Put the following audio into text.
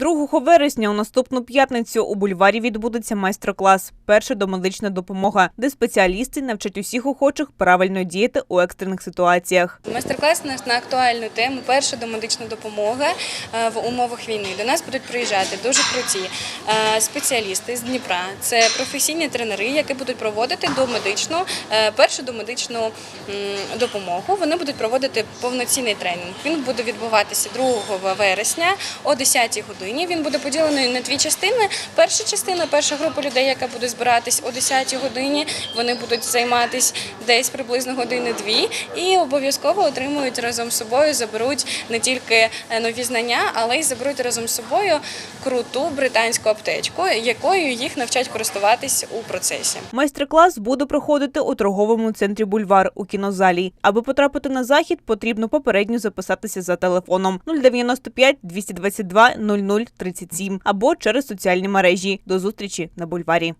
2 вересня у наступну п'ятницю у бульварі відбудеться майстер-клас Перша домедична допомога, де спеціалісти навчать усіх охочих правильно діяти у екстрених ситуаціях. Майстер-клас у нас на актуальну тему перша домедична допомога е, в умовах війни. До нас будуть приїжджати дуже круті е, спеціалісти з Дніпра. Це професійні тренери, які будуть проводити домедичну, е, першу домедичну допомогу. Вони будуть проводити повноцінний тренінг. Він буде відбуватися 2 вересня о 10 годині. Він буде поділений на дві частини. Перша частина, перша група людей, яка буде збиратись о 10 годині. Вони будуть займатися десь приблизно години-дві і обов'язково отримують разом з собою, заберуть не тільки е, нові знання, але й заберуть разом з собою круту британську аптечку, якою їх навчать користуватись у процесі. Майстер-клас буде проходити у торговому центрі Бульвар у кінозалі. Аби потрапити на захід, потрібно попередньо записатися за телефоном 095 222 0037 або через соціальні мережі. До зустрічі на бульварі.